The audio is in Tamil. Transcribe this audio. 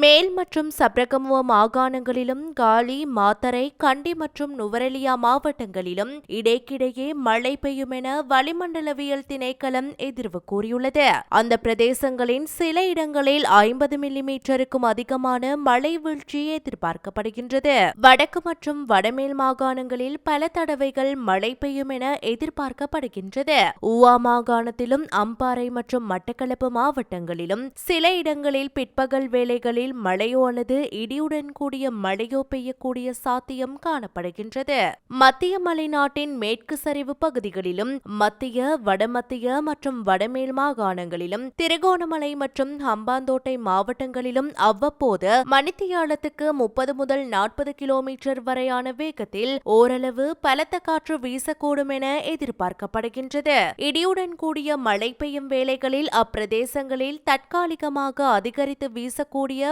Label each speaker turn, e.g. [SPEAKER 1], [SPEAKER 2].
[SPEAKER 1] மேல் மற்றும் சப்ரகமுவ மாகாணங்களிலும் காலி மாத்தரை கண்டி மற்றும் நுவரெலியா மாவட்டங்களிலும் இடைக்கிடையே மழை பெய்யும் என வளிமண்டலவியல் திணைக்களம் எதிர்வு கூறியுள்ளது. அந்த பிரதேசங்களின் சில இடங்களில் ஐம்பது மில்லிமீட்டருக்கும் அதிகமான மழை வீழ்ச்சி எதிர்பார்க்கப்படுகின்றது. வடக்கு மற்றும் வடமேல் மாகாணங்களில் பல தடவைகள் மழை பெய்யும் என எதிர்பார்க்கப்படுகின்றது. ஊவா மாகாணத்திலும் அம்பாறை மற்றும் மட்டக்களப்பு மாவட்டங்களிலும் சில இடங்களில் பிற்பகல் வேளைகளில் மழையோ அல்லது இடியுடன் கூடிய மழையோ பெய்யக்கூடிய சாத்தியம் காணப்படுகின்றது. மத்திய மலைநாட்டின் மேற்கு சரிவு பகுதிகளிலும் மத்திய வடமத்திய மற்றும் வடமேல் மாகாணங்களிலும் திருகோணமலை மற்றும் ஹம்பாந்தோட்டை மாவட்டங்களிலும் அவ்வப்போது மணித்தியாலத்துக்கு முப்பது முதல் நாற்பது கிலோமீட்டர் வரையான வேகத்தில் ஓரளவு பலத்த காற்று வீசக்கூடும் என எதிர்பார்க்கப்படுகின்றது. இடியுடன் கூடிய மழை பெய்யும் வேளைகளில் அப்பிரதேசங்களில் தற்காலிகமாக அதிகரித்து வீசக்கூடிய